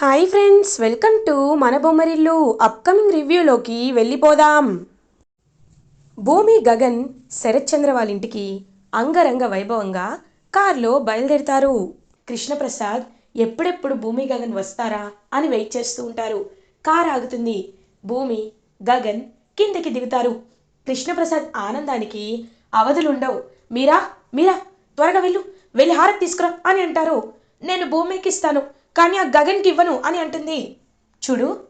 Hi friends welcome to మన Bommarillu upcoming రివ్యూలోకి వెళ్ళిపోదాం. భూమి గగన్ శరత్చంద్ర వాళ్ళ ఇంటికి అంగరంగ వైభవంగా కారులో బయలుదేరుతారు. కృష్ణప్రసాద్ ఎప్పుడెప్పుడు భూమి గగన్ వస్తారా అని వెయిట్ చేస్తూ ఉంటారు. కార్ ఆగుతుంది. భూమి గగన్ కిందకి దిగుతారు. కృష్ణప్రసాద్ ఆనందానికి అవధులుండవు. మీరా మీరా త్వరగా వెళ్ళు. వెళ్ళి హారతి తీసుకురా అని అంటారు. నేను భూమికి ఇస్తాను కానీ ఆ గగన్కి ఇవ్వను అని అంటుంది. చూడు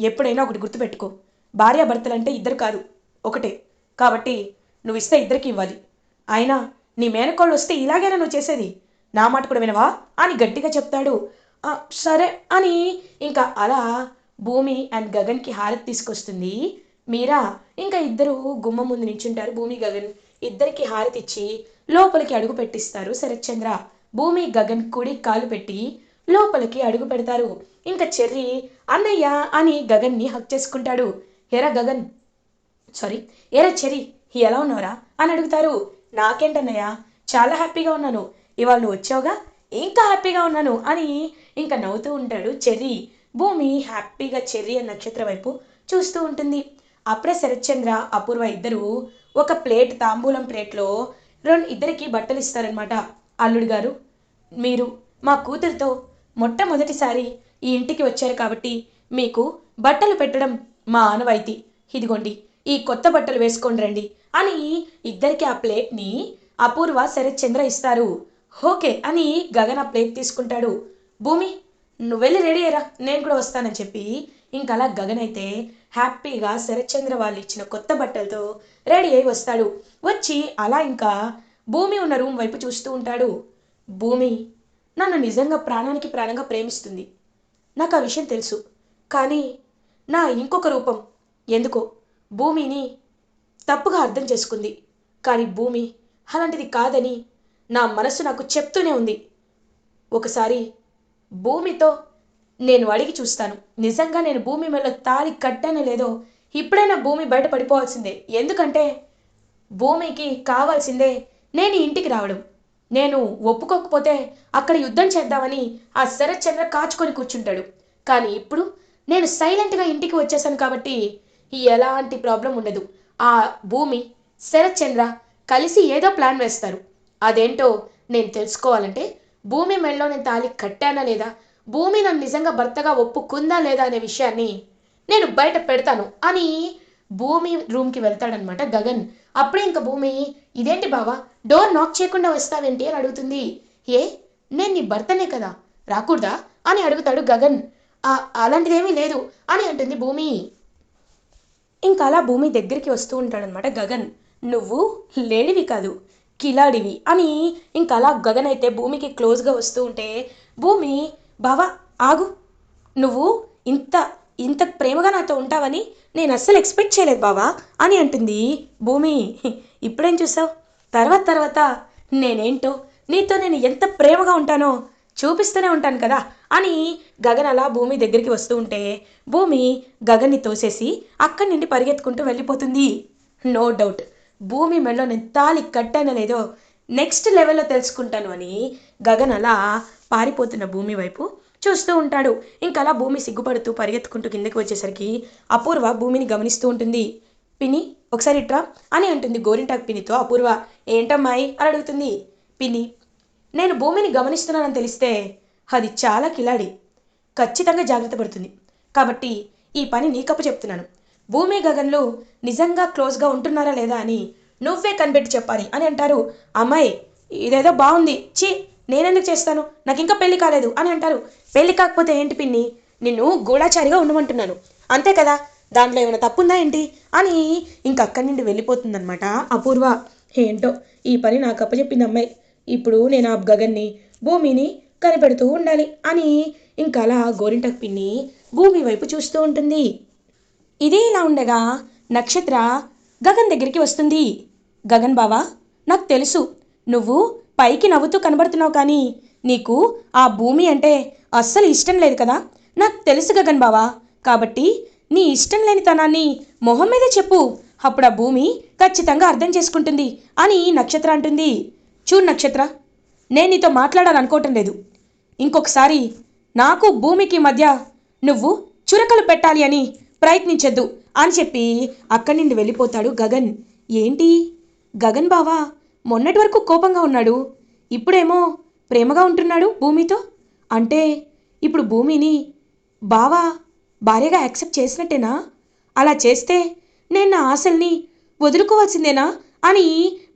ఎప్పుడైనా ఒకటి గుర్తుపెట్టుకో. భార్యాభర్తలంటే ఇద్దరు కాదు ఒకటే. కాబట్టి నువ్వు ఇస్తే ఇద్దరికి ఇవ్వాలి. అయినా నీ మేనకోళ్ళు వస్తే ఇలాగైనా నువ్వు చేసేది. నా మాట కూడా వినవా? అని గట్టిగా చెప్తాడు. సరే అని ఇంకా అలా భూమి అండ్ గగన్కి హారతి తీసుకొస్తుంది. మీరా ఇంకా ఇద్దరు గుమ్మం ముందు నించుంటారు. భూమి గగన్ ఇద్దరికి హారతి ఇచ్చి లోపలికి అడుగు పెట్టిస్తారు శరత్చంద్ర. భూమి గగన్ కుడి కాలు పెట్టి లోపలికి అడుగు పెడతారు. ఇంకా చెర్రి అన్నయ్య అని గగన్ని హక్ చేసుకుంటాడు. ఎరా గగన్. సారీ ఎరా చెరి ఎలా ఉన్నావురా? అని అడుగుతారు. నాకేంటన్నయ్య చాలా హ్యాపీగా ఉన్నాను. ఇవాళ నువ్వు వచ్చావుగా? ఇంకా హ్యాపీగా ఉన్నాను అని ఇంకా నవ్వుతూ ఉంటాడు చెర్రి. భూమి హ్యాపీగా చెర్రి అన్న నక్షత్రం వైపు చూస్తూ ఉంటుంది. అప్పుడే శరత్చంద్ర అపూర్వ ఇద్దరు ఒక ప్లేట్ తాంబూలం ప్లేట్లో రెండు ఇద్దరికి బట్టలు ఇస్తారనమాట అల్లుడు గారు మీరు మా కూతురితో మొట్టమొదటిసారి ఈ ఇంటికి వచ్చారు కాబట్టి మీకు బట్టలు పెట్టడం మా ఆనవాయితీ. ఇదిగోండి ఈ కొత్త బట్టలు వేసుకోండి రండి అని ఇద్దరికి ఆ ప్లేట్ని అపూర్వ శరత్చంద్ర ఇస్తారు. ఓకే అని గగన్ ఆ ప్లేట్ తీసుకుంటాడు. భూమి నువ్వు వెళ్ళి రెడీ అయ్యరా నేను కూడా వస్తానని చెప్పి ఇంకలా అలా గగన్ అయితే హ్యాపీగా శరత్చంద్ర వాళ్ళు ఇచ్చిన కొత్త బట్టలతో రెడీ అయి వస్తాడు. వచ్చి అలా ఇంకా భూమి ఉన్న రూమ్ వైపు చూస్తూ ఉంటాడు. భూమి నన్ను నిజంగా ప్రాణానికి ప్రాణంగా ప్రేమిస్తుంది. నాకు ఆ విషయం తెలుసు. కానీ నా ఇంకొక రూపం. ఎందుకో? భూమిని తప్పుగా అర్థం చేసుకుంది. కానీ భూమి అలాంటిది కాదని నా మనసు నాకు చెప్తూనే ఉంది. ఒకసారి భూమితో నేను అడిగి చూస్తాను. నిజంగా నేను భూమి మీద తాళి కట్టానో లేదో ఇప్పుడైనా భూమి బయట పడిపోవాల్సిందే. ఎందుకంటే భూమికి కావాల్సిందే నేను ఇంటికి రావడం. నేను ఒప్పుకోకపోతే అక్కడ యుద్ధం చేద్దామని ఆ శరత్చంద్ర కాచుకొని కూర్చుంటాడు. కానీ ఇప్పుడు నేను సైలెంట్గా ఇంటికి వచ్చేసాను కాబట్టి ఎలాంటి ప్రాబ్లం ఉండదు. ఆ భూమి శరత్చంద్ర కలిసి ఏదో ప్లాన్ వేస్తారు. అదేంటో నేను తెలుసుకోవాలంటే భూమి మెడలో నేను తాళి కట్టానా లేదా? భూమి నన్ను నిజంగా భర్తగా ఒప్పుకుందా లేదా అనే విషయాన్ని నేను బయట పెడతాను అని భూమి రూమ్కి వెళ్తాడనమాట గగన్. అప్పుడే ఇంకా భూమి ఇదేంటి బావా? డోర్ నాక్ చేయకుండా వస్తావేంటి? అని అడుగుతుంది. ఏ? నేను నీ భర్తనే కదా? రాకూడదా? అని అడుగుతాడు గగన్. అలాంటిదేమీ లేదు అని అంటుంది భూమి. ఇంకా అలా భూమి దగ్గరికి వస్తూ ఉంటాడనమాట గగన్. నువ్వు లేడివి కాదు కిలాడివి అని ఇంకా అలా గగన్ అయితే భూమికి క్లోజ్గా వస్తూ ఉంటే భూమి బావా ఆగు. నువ్వు ఇంత ఇంత ప్రేమగా నాతో ఉంటావని నేను అస్సలు ఎక్స్పెక్ట్ చేయలేదు బావా అని అంటుంది. భూమి ఇప్పుడేం చూసావు? తర్వాత తర్వాత నేనేంటో నీతో నేను ఎంత ప్రేమగా ఉంటానో చూపిస్తూనే ఉంటాను కదా అని గగన్ అలా భూమి దగ్గరికి వస్తూ ఉంటే భూమి గగన్ని తోసేసి అక్కడి నుండి పరిగెత్తుకుంటూ వెళ్ళిపోతుంది. నో డౌట్ భూమి మెడలో నేను తాలి కట్టానో లేదో నెక్స్ట్ లెవెల్లో తెలుసుకుంటాను అని గగన్ అలా పారిపోతున్న భూమి వైపు చూస్తూ ఉంటాడు. ఇంకా అలా భూమి సిగ్గుపడుతూ పరిగెత్తుకుంటూ కిందకి వచ్చేసరికి అపూర్వ భూమిని గమనిస్తూ ఉంటుంది. పిని ఒకసారి ఇట్రా అని అంటుంది గోరింటాకు పినితో అపూర్వ. ఏంటమ్మాయి? అని అడుగుతుంది. పిని నేను భూమిని గమనిస్తున్నానని తెలిస్తే అది చాలా కిలాడి. ఖచ్చితంగా జాగ్రత్త పడుతుంది. కాబట్టి ఈ పని నీకప్పు చెప్తున్నాను. భూమి గగన్లు నిజంగా క్లోజ్గా ఉంటున్నారా లేదా అని నువ్వే కనిపెట్టి చెప్పాలి అని అంటారు. అమ్మాయి ఇదేదో బాగుంది. ఛీ! నేనెందుకు చేస్తాను? నాకు ఇంకా పెళ్ళి కాలేదు అని అంటారు. పెళ్ళి కాకపోతే ఏంటి పిన్ని? నిన్ను గూఢాచారిగా ఉండమంటున్నాను. అంతే కదా? దాంట్లో ఏమైనా తప్పుందా ఏంటి? అని ఇంక అక్కడి నుండి వెళ్ళిపోతుందనమాట అపూర్వ. ఏంటో? ఈ పని నాకు అప్పచెప్పింది అమ్మాయి. ఇప్పుడు నేను ఆ గగన్ని భూమిని కనిపెడుతూ ఉండాలి అని ఇంకా అలా గోరింటకు పిన్ని భూమి వైపు చూస్తూ ఉంటుంది. ఇదే ఇలా ఉండగా నక్షత్ర గగన్ దగ్గరికి వస్తుంది. గగన్ బావా నాకు తెలుసు. నువ్వు పైకి నవ్వుతూ కనబడుతున్నావు కానీ నీకు ఆ భూమి అంటే అస్సలు ఇష్టం లేదు కదా? నాకు తెలుసు గగన్ బావా. కాబట్టి నీ ఇష్టం లేని తనాన్ని మొహం మీదే చెప్పు. అప్పుడు ఆ భూమి ఖచ్చితంగా అర్థం చేసుకుంటుంది అని నక్షత్ర అంటుంది. చూడు నక్షత్ర నేను నీతో మాట్లాడాలనుకోవటం లేదు. ఇంకొకసారి నాకు భూమికి మధ్య నువ్వు చురకలు పెట్టాలి అని ప్రయత్నించద్దు అని చెప్పి అక్కడి నుండి వెళ్ళిపోతాడు గగన్. ఏంటి? గగన్ బావా మొన్నటి వరకు కోపంగా ఉన్నాడు. ఇప్పుడేమో ప్రేమగా ఉంటున్నాడు భూమితో. అంటే ఇప్పుడు భూమిని బావా భార్యగా యాక్సెప్ట్ చేసినట్టేనా? అలా చేస్తే నేను నా ఆశల్ని వదులుకోవాల్సిందేనా అని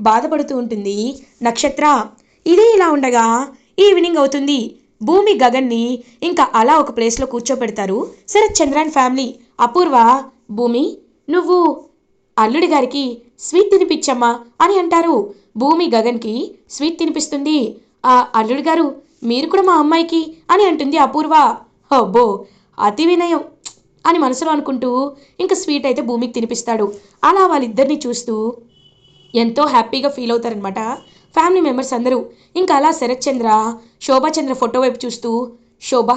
బాధపడుతూ ఉంటుంది నక్షత్ర. ఇది ఇలా ఉండగా ఈవినింగ్ అవుతుంది. భూమి గగన్ని ఇంకా అలా ఒక ప్లేస్లో కూర్చోపెడతారు. శరత్ చంద్రాన్ ఫ్యామిలీ అపూర్వ భూమి నువ్వు అల్లుడి గారికి స్వీట్ తినిపించమ్మా అని అంటారు. భూమి గగన్కి స్వీట్ తినిపిస్తుంది. ఆ అల్లుడు గారు మీరు కూడా మా అమ్మాయికి అని అంటుంది అపూర్వ. అబ్బో అతి వినయం అని మనసులో అనుకుంటూ ఇంకా స్వీట్ అయితే భూమికి తినిపిస్తాడు. అలా వాళ్ళిద్దరిని చూస్తూ ఎంతో హ్యాపీగా ఫీల్ అవుతారనమాట ఫ్యామిలీ మెంబర్స్ అందరూ. ఇంకా అలా శరత్ చంద్ర శోభాచంద్ర ఫోటో వైపు చూస్తూ శోభ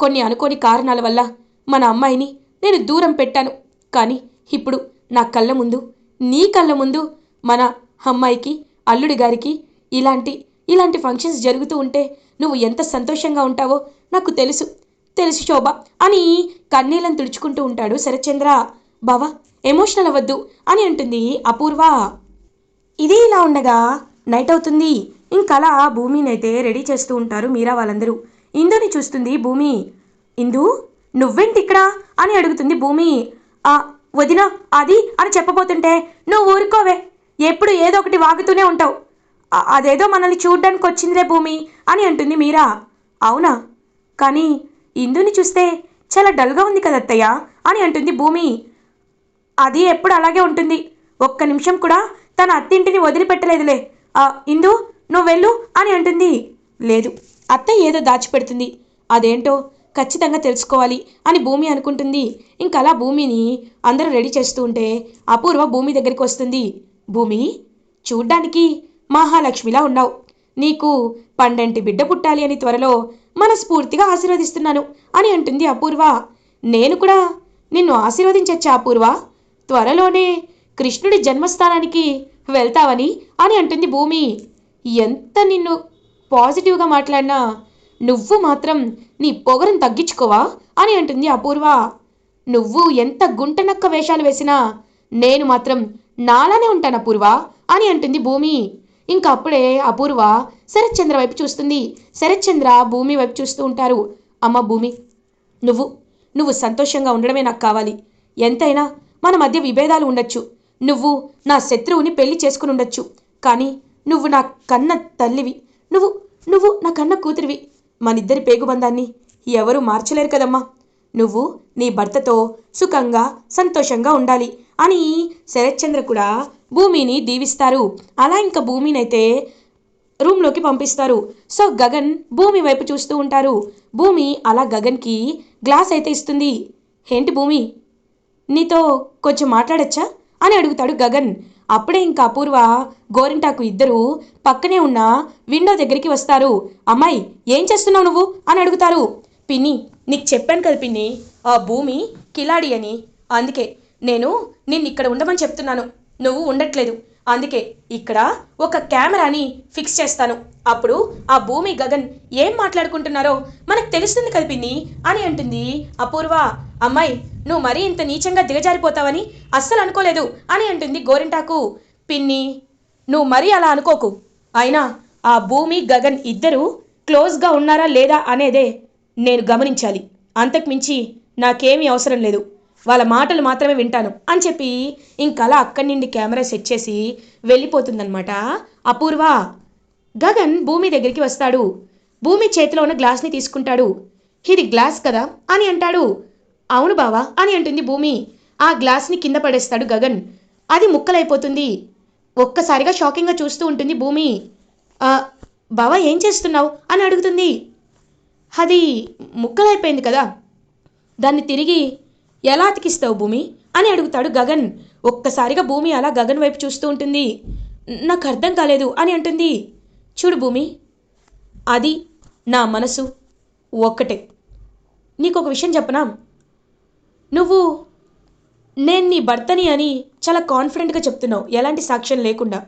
కొన్ని అనుకోని కారణాల వల్ల మన అమ్మాయిని నేను దూరం పెట్టాను. కానీ ఇప్పుడు నా కళ్ళ ముందు నీ కళ్ళ ముందు మన అమ్మాయికి అల్లుడి గారికి ఇలాంటి ఇలాంటి ఫంక్షన్స్ జరుగుతూ ఉంటే నువ్వు ఎంత సంతోషంగా ఉంటావో నాకు తెలుసు. తెలుసు శోభ. అని కన్నీళ్ళని తుడుచుకుంటూ ఉంటాడు శరత్చంద్ర. బావా ఎమోషనల్ అవ్వద్దు అని అంటుంది అపూర్వ. ఇది ఇలా ఉండగా నైట్ అవుతుంది. ఇంకలా భూమిని అయితే రెడీ చేస్తూ ఉంటారు మీరా వాళ్ళందరూ. ఇందుని చూస్తుంది భూమి. ఇందు నువ్వేంటి ఇక్కడ అని అడుగుతుంది భూమి. ఆ వదిన అది అని చెప్పబోతుంటే నువ్వు ఊరుకోవే. ఎప్పుడు ఏదో ఒకటి వాగుతూనే ఉంటావు. అదేదో మనల్ని చూడ్డానికి వచ్చిందిలే భూమి అని అంటుంది మీరా. అవునా? కానీ ఇందుని చూస్తే చాలా డల్గా ఉంది కదా అత్తయ్య అని అంటుంది భూమి. అది ఎప్పుడు అలాగే ఉంటుంది. ఒక్క నిమిషం కూడా తన అత్తింటిని వదిలిపెట్టలేదులే. ఇందు నువ్వు వెళ్ళు అని అంటుంది. లేదు అత్త ఏదో దాచిపెడుతుంది. అదేంటో ఖచ్చితంగా తెలుసుకోవాలి అని భూమి అనుకుంటుంది. ఇంకలా భూమిని అందరూ రెడీ చేస్తూ ఉంటే అపూర్వ భూమి దగ్గరికి వస్తుంది. భూమి చూడ్డానికి మహాలక్ష్మిలా ఉన్నావు. నీకు పండంటి బిడ్డ పుట్టాలి అని త్వరలో మనస్ఫూర్తిగా ఆశీర్వదిస్తున్నాను అని అంటుంది అపూర్వ. నేను కూడా నిన్ను ఆశీర్వదించచ్చా అపూర్వ? త్వరలోనే కృష్ణుడి జన్మస్థానానికి వెళ్తావని అని అంటుంది భూమి. ఎంత నిన్ను పాజిటివ్గా మాట్లాడినా నువ్వు మాత్రం నీ పొగరును తగ్గించుకోవా అని అంటుంది అపూర్వ. నువ్వు ఎంత గుంటనక్క వేషాలు వేసినా నేను మాత్రం నాలానే ఉంటాను అపూర్వ అని అంటుంది భూమి. ఇంకా అప్పుడే అపూర్వ శరత్చంద్ర వైపు చూస్తుంది. శరత్చంద్ర భూమి వైపు చూస్తూ ఉంటారు. అమ్మ భూమి నువ్వు నువ్వు సంతోషంగా ఉండడమే నాకు కావాలి. ఎంతైనా మన మధ్య విభేదాలు ఉండొచ్చు. నువ్వు నా శత్రువుని పెళ్ళి చేసుకుని ఉండొచ్చు. కానీ నువ్వు నా కన్న తల్లివి. నువ్వు నువ్వు నా కన్న కూతురివి. మనిద్దరి పేగుబంధాన్ని ఎవరూ మార్చలేరు కదమ్మా. నువ్వు నీ భర్తతో సుఖంగా సంతోషంగా ఉండాలి. అని శరత్చంద్ర కూడా భూమిని దీవిస్తారు. అలా ఇంకా భూమినైతే రూమ్లోకి పంపిస్తారు. సో గగన్ భూమి వైపు చూస్తూ ఉంటారు. భూమి అలా గగన్కి గ్లాస్ అయితే ఇస్తుంది. ఏంటి భూమి? నీతో కొంచెం మాట్లాడచ్చా? అని అడుగుతాడు గగన్. అప్పుడే ఇంకా అపూర్వ గోరింటాకు ఇద్దరు పక్కనే ఉన్న విండో దగ్గరికి వస్తారు. అమ్మాయి ఏం చేస్తున్నావు నువ్వు? అని అడుగుతారు. పిన్ని నీకు చెప్పాను కదా పిన్ని ఆ భూమి కిలాడి అని. అందుకే నేను నిన్ను ఇక్కడ ఉండమని చెప్తున్నాను. నువ్వు ఉండట్లేదు. అందుకే ఇక్కడ ఒక కెమెరాని ఫిక్స్ చేస్తాను. అప్పుడు ఆ భూమి గగన్ ఏం మాట్లాడుకుంటున్నారో మనకు తెలుస్తుంది కదా పిన్ని అని అంటుంది అపూర్వ. అమ్మాయి నువ్వు మరీ ఇంత నీచంగా దిగజారిపోతావని అస్సలు అనుకోలేదు అని అంటుంది గోరింటాకు. పిన్ని నువ్వు మరీ అలా అనుకోకు. అయినా ఆ భూమి గగన్ ఇద్దరు క్లోజ్గా ఉన్నారా లేదా అనేదే నేను గమనించాలి. అంతకుమించి నాకేమీ అవసరం లేదు. వాళ్ళ మాటలు మాత్రమే వింటాను అని చెప్పి ఇంకలా అక్కడి నుండి కెమెరా సెట్ చేసి వెళ్ళిపోతుందన్నమాట. అపూర్వ గగన్ భూమి దగ్గరికి వస్తాడు. భూమి చేతిలో ఉన్న గ్లాస్ని తీసుకుంటాడు. ఇది గ్లాస్ కదా? అని అంటాడు. అవును బావా అని అంటుంది భూమి. ఆ గ్లాస్ని కింద పడేస్తాడు గగన్. అది ముక్కలైపోతుంది. ఒక్కసారిగా షాకింగ్గా చూస్తూ ఉంటుంది భూమి. బావా ఏం చేస్తున్నావు? అని అడుగుతుంది. అది ముక్కలైపోయింది కదా. దాన్ని తిరిగి ఎలా అతికిస్తావు భూమి? అని అడుగుతాడు గగన్. ఒక్కసారిగా భూమి అలా గగన్ వైపు చూస్తూ ఉంటుంది. నాకు అర్థం కాలేదు అని అంటుంది. చూడు భూమి అది నా మనసు ఒక్కటే. నీకు ఒక విషయం చెప్పనా? నువ్వు నేను నీ భర్తని అని చాలా కాన్ఫిడెంట్గా చెప్తున్నావు. ఎలాంటి సాక్ష్యం లేకుండా.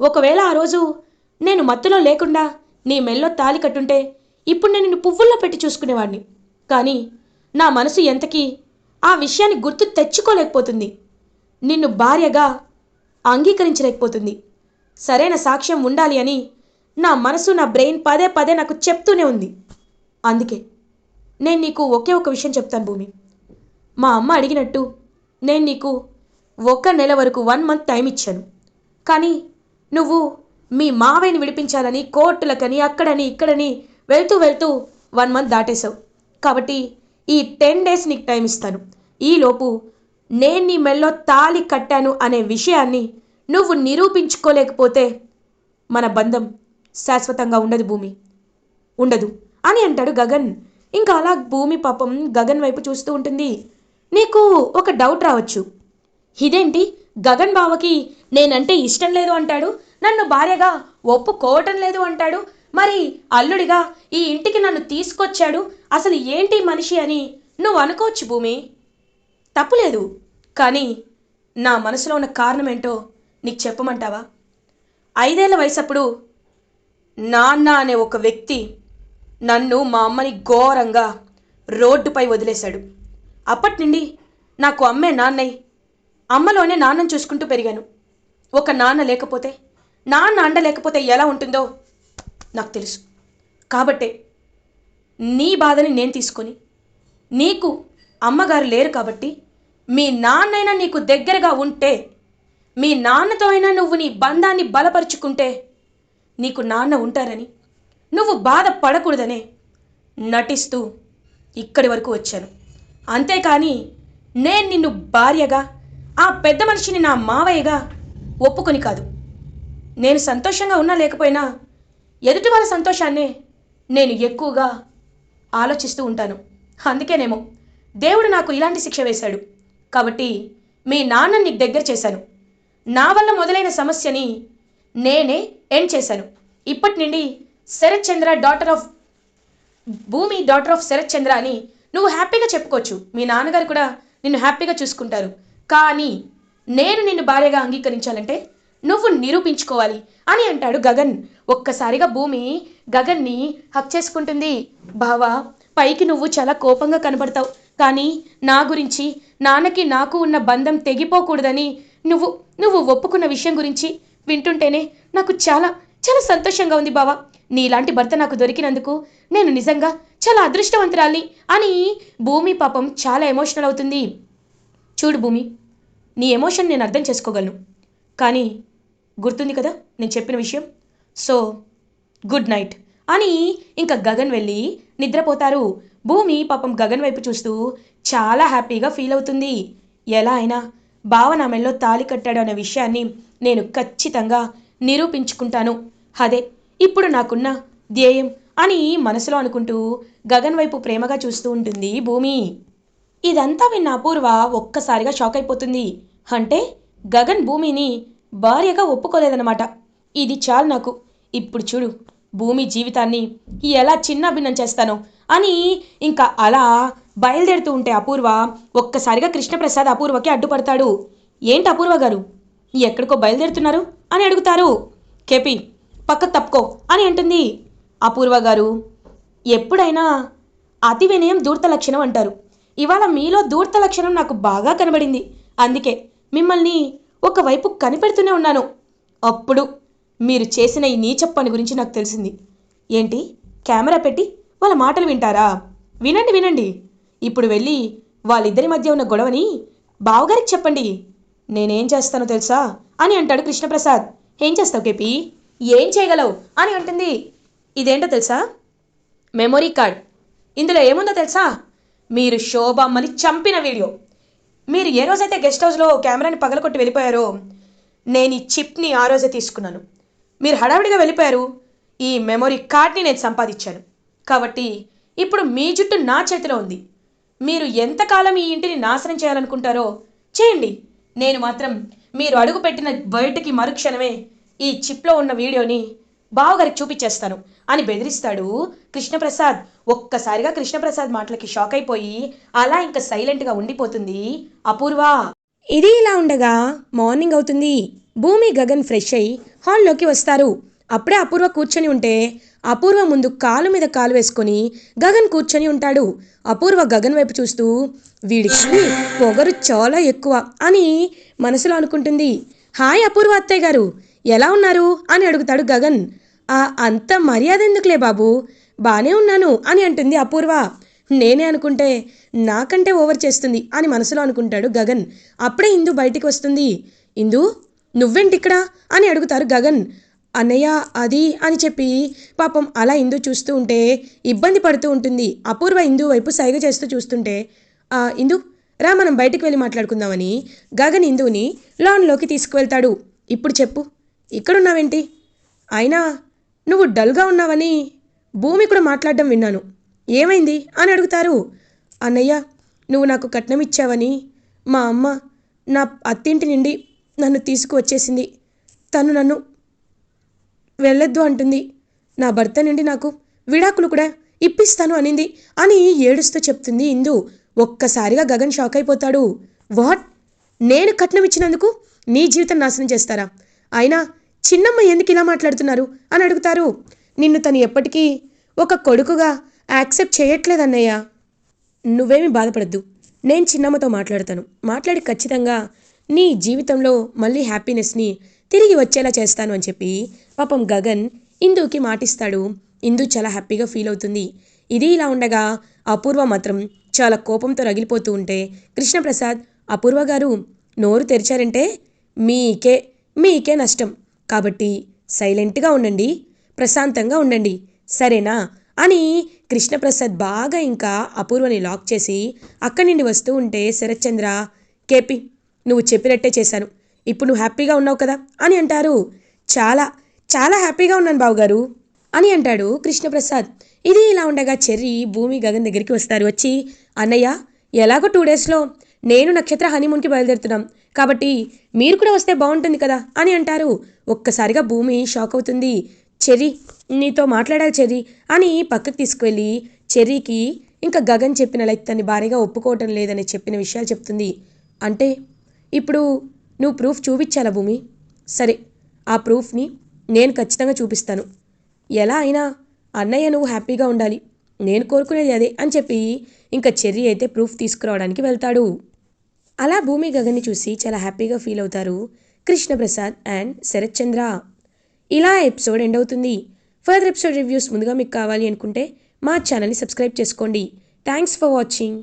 ఒకవేళ ఆ రోజు నేను మత్తులో లేకుండా నీ మెల్లో తాలి కట్టుంటే ఇప్పుడు నేను నిన్ను పువ్వుల్లో పెట్టి చూసుకునేవాడిని. కానీ నా మనసు ఎంతకీ ఆ విషయాన్ని గుర్తు తెచ్చుకోలేకపోతుంది. నిన్ను భార్యగా అంగీకరించలేకపోతుంది. సరైన సాక్ష్యం ఉండాలి అని నా మనసు నా బ్రెయిన్ పదే పదే నాకు చెప్తూనే ఉంది. అందుకే నేను నీకు ఒకే ఒక విషయం చెప్తాను భూమి. మా అమ్మ అడిగినట్టు నేను నీకు ఒక నెల వరకు వన్ మంత్ టైం ఇచ్చాను. కానీ నువ్వు మీ మావయ్యని విడిపించాలని కోర్టులకని అక్కడని ఇక్కడని వెళ్తూ వెళ్తూ వన్ మంత్ దాటేశావు. కాబట్టి ఈ టెన్ డేస్ నీకు టైం ఇస్తాను. ఈలోపు నేను నీ మెల్లో తాళి కట్టాను అనే విషయాన్ని నువ్వు నిరూపించుకోలేకపోతే మన బంధం శాశ్వతంగా ఉండదు భూమి. ఉండదు అని అంటాడు గగన్. ఇంకా అలా భూమి పాపం గగన్ వైపు చూస్తూ ఉంటుంది. నీకు ఒక డౌట్ రావచ్చు. ఇదేంటి? గగన్ బావకి నేనంటే ఇష్టం లేదు అంటాడు. నన్ను భార్యగా ఒప్పుకోవటం లేదు అంటాడు. మరి అల్లుడిగా ఈ ఇంటికి నన్ను తీసుకొచ్చాడు? అసలు ఏంటి మనిషి అని నువ్వు అనుకోవచ్చు భూమి. తప్పులేదు. కానీ నా మనసులో ఉన్న కారణం ఏంటో నీకు చెప్పమంటావా? ఐదేళ్ళ వయసప్పుడు నాన్న అనే ఒక వ్యక్తి నన్ను మా అమ్మని ఘోరంగా రోడ్డుపై వదిలేశాడు. అప్పటి నుండి నాకు అమ్మే నాన్నయ్య అమ్మలోనే నాన్నను చూసుకుంటూ పెరిగాను. ఒక నాన్న లేకపోతే నాన్న అండ లేకపోతే ఎలా ఉంటుందో నాకు తెలుసు. కాబట్టే నీ బాధని నేను తీసుకొని నీకు అమ్మగారు లేరు కాబట్టి మీ నాన్నైనా నీకు దగ్గరగా ఉంటే మీ నాన్నతో అయినా నువ్వు నీ బంధాన్ని బలపరుచుకుంటే నీకు నాన్న ఉంటారని నువ్వు బాధపడకూడదనే నటిస్తూ ఇక్కడి వరకు వచ్చాను. అంతేకాని నేను నిన్ను భార్యగా ఆ పెద్ద మనిషిని నా మావయ్యగా ఒప్పుకొని కాదు. నేను సంతోషంగా ఉన్నా లేకపోయినా ఎదుటి వాళ్ళ సంతోషాన్నే నేను ఎక్కువగా ఆలోచిస్తూ ఉంటాను. అందుకేనేమో దేవుడు నాకు ఇలాంటి శిక్ష వేశాడు. కాబట్టి మీ నాన్న నీకు దగ్గర చేశాను. నా వల్ల మొదలైన సమస్యని నేనే ఎండ్ చేశాను? ఇప్పటి నుండి Sharath Chandra daughter of Bhoomi daughter of Sharath Chandra అని నువ్వు హ్యాపీగా చెప్పుకోవచ్చు. మీ నాన్నగారు కూడా నిన్ను హ్యాపీగా చూసుకుంటారు. కానీ నేను నిన్ను భార్యగా అంగీకరించాలంటే నువ్వు నిరూపించుకోవాలి అని అంటాడు గగన్. ఒక్కసారిగా భూమి గగన్ని హక్ చేసుకుంటుంది. బావా పైకి నువ్వు చాలా కోపంగా కనబడతావు. కానీ నా గురించి నాన్నకి నాకు ఉన్న బంధం తెగిపోకూడదని నువ్వు నువ్వు ఒప్పుకున్న విషయం గురించి వింటుంటేనే నాకు చాలా చాలా సంతోషంగా ఉంది బావా. నీలాంటి భర్త నాకు దొరికినందుకు నేను నిజంగా చాలా అదృష్టవంతురాలి అని భూమి పాపం చాలా ఎమోషనల్ అవుతుంది. చూడు భూమి నీ ఎమోషన్ నేను అర్థం చేసుకోగలను. కానీ గుర్తుంది కదా నేను చెప్పిన విషయం? So good night. అని ఇంకా గగన్ వెళ్ళి నిద్రపోతారు. భూమి పాపం గగన్ వైపు చూస్తూ చాలా హ్యాపీగా ఫీల్ అవుతుంది. ఎలా అయినా బావ నా మెల్లో తాళి కట్టాడు అనే విషయాన్ని నేను ఖచ్చితంగా నిరూపించుకుంటాను. అదే ఇప్పుడు నాకున్న ధ్యేయం అని మనసులో అనుకుంటూ గగన్ వైపు ప్రేమగా చూస్తూ ఉంటుంది భూమి. ఇదంతా విన్న అపూర్వ ఒక్కసారిగా షాక్ అయిపోతుంది. అంటే గగన్ భూమిని భార్యగా ఒప్పుకోలేదన్నమాట. ఇది చాలు నాకు. ఇప్పుడు చూడు భూమి జీవితాన్ని ఎలా చిన్న భిన్నం చేస్తానో. అని ఇంకా అలా బయలుదేరుతూ ఉంటే అపూర్వ ఒక్కసారిగా కృష్ణప్రసాద్ అపూర్వకి అడ్డుపడతాడు. ఏంటి అపూర్వ గారు? ఎక్కడికో బయలుదేరుతున్నారు అని అడుగుతారు. కేపీ పక్క తప్పుకో అని అంటుంది. అపూర్వ గారు ఎప్పుడైనా అతి వినయం దూర్త లక్షణం అంటారు. ఇవాళ మీలో దూర్త లక్షణం నాకు బాగా కనబడింది. అందుకే మిమ్మల్ని ఒకవైపు కనిపెడుతూనే ఉన్నాను. అప్పుడు మీరు చేసిన ఈ నీచ పని గురించి నాకు తెలిసింది. ఏంటి? కెమెరా పెట్టి వాళ్ళ మాటలు వింటారా? వినండి వినండి. ఇప్పుడు వెళ్ళి వాళ్ళిద్దరి మధ్య ఉన్న గొడవని బావగారికి చెప్పండి. నేనేం చేస్తానో తెలుసా? అని అంటాడు కృష్ణప్రసాద్. ఏం చేస్తావు కేపీ? ఏం చేయగలవు? అని అంటుంది. ఇదేంటో తెలుసా? Memory card. ఇందులో ఏముందో తెలుసా? మీరు శోభమ్మని చంపిన వీడియో. మీరు ఏ రోజైతే గెస్ట్ హౌస్లో కెమెరాని పగలకొట్టి వెళ్ళిపోయారో నేను ఈ చిప్ని ఆ రోజే తీసుకున్నాను. మీరు హడావిడిగా వెళ్ళిపోయారు. ఈ మెమొరీ కార్డ్ని నేను సంపాదించాను. కాబట్టి ఇప్పుడు మీ జుట్టు నా చేతిలో ఉంది. మీరు ఎంతకాలం ఈ ఇంటిని నాశనం చేయాలనుకుంటారో చేయండి. నేను మాత్రం మీరు అడుగుపెట్టిన బయటకి మరుక్షణమే ఈ చిప్లో ఉన్న వీడియోని బావగారికి చూపించేస్తాను అని బెదిరిస్తాడు కృష్ణప్రసాద్. ఒక్కసారిగా కృష్ణప్రసాద్ మాటలకి షాక్ అయిపోయి అలా ఇంకా సైలెంట్గా ఉండిపోతుంది అపూర్వ. ఇది ఇలా ఉండగా మార్నింగ్ అవుతుంది. భూమి గగన్ ఫ్రెష్ అయి హాల్లోకి వస్తారు. అప్పుడే అపూర్వ కూర్చొని ఉంటే అపూర్వ ముందు కాలు మీద కాలు వేసుకొని గగన్ కూర్చొని ఉంటాడు. అపూర్వ గగన్ వైపు చూస్తూ వీడికి పొగరు చాలా ఎక్కువ అని మనసులో అనుకుంటుంది. హాయ్ అపూర్వ అత్తయ్య గారు ఎలా ఉన్నారు? అని అడుగుతాడు గగన్. ఆ అంత మర్యాద ఎందుకులే బాబు? బానే ఉన్నాను అని అంటుంది అపూర్వ. నేనే అనుకుంటే నాకంటే ఓవర్ చేస్తుంది అని మనసులో అనుకుంటాడు గగన్. అప్పుడే ఇందు బయటికి వస్తుంది. ఇందు నువ్వేంటిక్కడ? అని అడుగుతారు గగన్. అన్నయ్య అది అని చెప్పి పాపం అలా ఇందు చూస్తూ ఉంటే ఇబ్బంది పడుతూ ఉంటుంది. అపూర్వ ఇందు వైపు సైగ చేస్తూ చూస్తుంటే ఇందు రా మనం బయటికి వెళ్ళి మాట్లాడుకుందామని గగన్ ఇందుని లాన్లోకి తీసుకువెళ్తాడు. ఇప్పుడు చెప్పు ఇక్కడున్నావేంటి? అయినా నువ్వు డల్గా ఉన్నావని భూమి కూడా మాట్లాడడం విన్నాను. ఏమైంది? అని అడుగుతారు. అన్నయ్య నువ్వు నాకు కట్నం ఇచ్చావని మా అమ్మ నా అత్తింటి నుండి నన్ను తీసుకువచ్చేసింది. తను నన్ను వెళ్ళొద్దు అంటుంది. నా భర్త నుండి నాకు విడాకులు కూడా ఇప్పిస్తాను అనింది అని ఏడుస్తూ చెప్తుంది ఇందు. ఒక్కసారిగా గగన్ షాక్ అయిపోతాడు. వాట్? నేను కట్నం ఇచ్చినందుకు నీ జీవితం నాశనం చేస్తారా? అయినా చిన్నమ్మ ఎందుకు ఇలా మాట్లాడుతున్నారు అని అడుగుతారు. నిన్ను తను ఎప్పటికీ ఒక కొడుకుగా యాక్సెప్ట్ చేయట్లేదన్నయ్య. నువ్వేమీ బాధపడద్దు. నేను చిన్నమ్మతో మాట్లాడతాను. మాట్లాడి ఖచ్చితంగా నీ జీవితంలో మళ్ళీ హ్యాపీనెస్ని తిరిగి వచ్చేలా చేస్తాను అని చెప్పి పాపం గగన్ ఇందుకి మాటిస్తాడు. ఇందు చాలా హ్యాపీగా ఫీల్ అవుతుంది. ఇది ఇలా ఉండగా అపూర్వ మాత్రం చాలా కోపంతో రగిలిపోతూ ఉంటే కృష్ణప్రసాద్ అపూర్వ గారు నోరు తెరిచారంటే మీకే మీకే నష్టం. కాబట్టి సైలెంట్గా ఉండండి ప్రశాంతంగా ఉండండి. సరేనా? అని కృష్ణప్రసాద్ బాగా ఇంకా అపూర్వని లాక్ చేసి అక్కడి నుండి వస్తూ ఉంటే శరత్చంద్ర కేపీ నువ్వు చెప్పినట్టే చేశాను. ఇప్పుడు నువ్వు హ్యాపీగా ఉన్నావు కదా? అని అంటారు. చాలా చాలా హ్యాపీగా ఉన్నాను బావుగారు అని అంటాడు కృష్ణప్రసాద్. ఇది ఇలా ఉండగా చెర్రి భూమి గగన్ దగ్గరికి వస్తారు. వచ్చి అన్నయ్య ఎలాగో టూ డేస్లో నేను నక్షత్ర హనీమూన్కి బయలుదేరుతున్నాం. కాబట్టి మీరు కూడా వస్తే బాగుంటుంది కదా? అని అంటారు. ఒక్కసారిగా భూమి షాక్ అవుతుంది. చెర్రీ నీతో మాట్లాడాలి చెర్రీ అని పక్కకు తీసుకువెళ్ళి చెర్రీకి ఇంకా గగన్ చెప్పిన లైక్ తన భార్యగా ఒప్పుకోవటం లేదని చెప్పిన విషయాలు చెప్తుంది. అంటే ఇప్పుడు నువ్వు ప్రూఫ్ చూపించాలా భూమి? సరే ఆ ప్రూఫ్ని నేను ఖచ్చితంగా చూపిస్తాను. ఎలా అయినా అన్నయ్య నువ్వు హ్యాపీగా ఉండాలి. నేను కోరుకునేది అదే అని చెప్పి ఇంకా చెర్రీ అయితే ప్రూఫ్ తీసుకురావడానికి వెళ్తాడు. అలా భూమి గగన్ని చూసి చాలా హ్యాపీగా ఫీల్ అవుతారు కృష్ణప్రసాద్ అండ్ శరత్ చంద్ర ఇలా ఎపిసోడ్ ఎండ్ అవుతుంది. ఫర్దర్ ఎపిసోడ్ రివ్యూస్ ముందుగా మీకు కావాలి అనుకుంటే మా ఛానల్ని సబ్స్క్రైబ్ చేసుకోండి. Thanks for watching.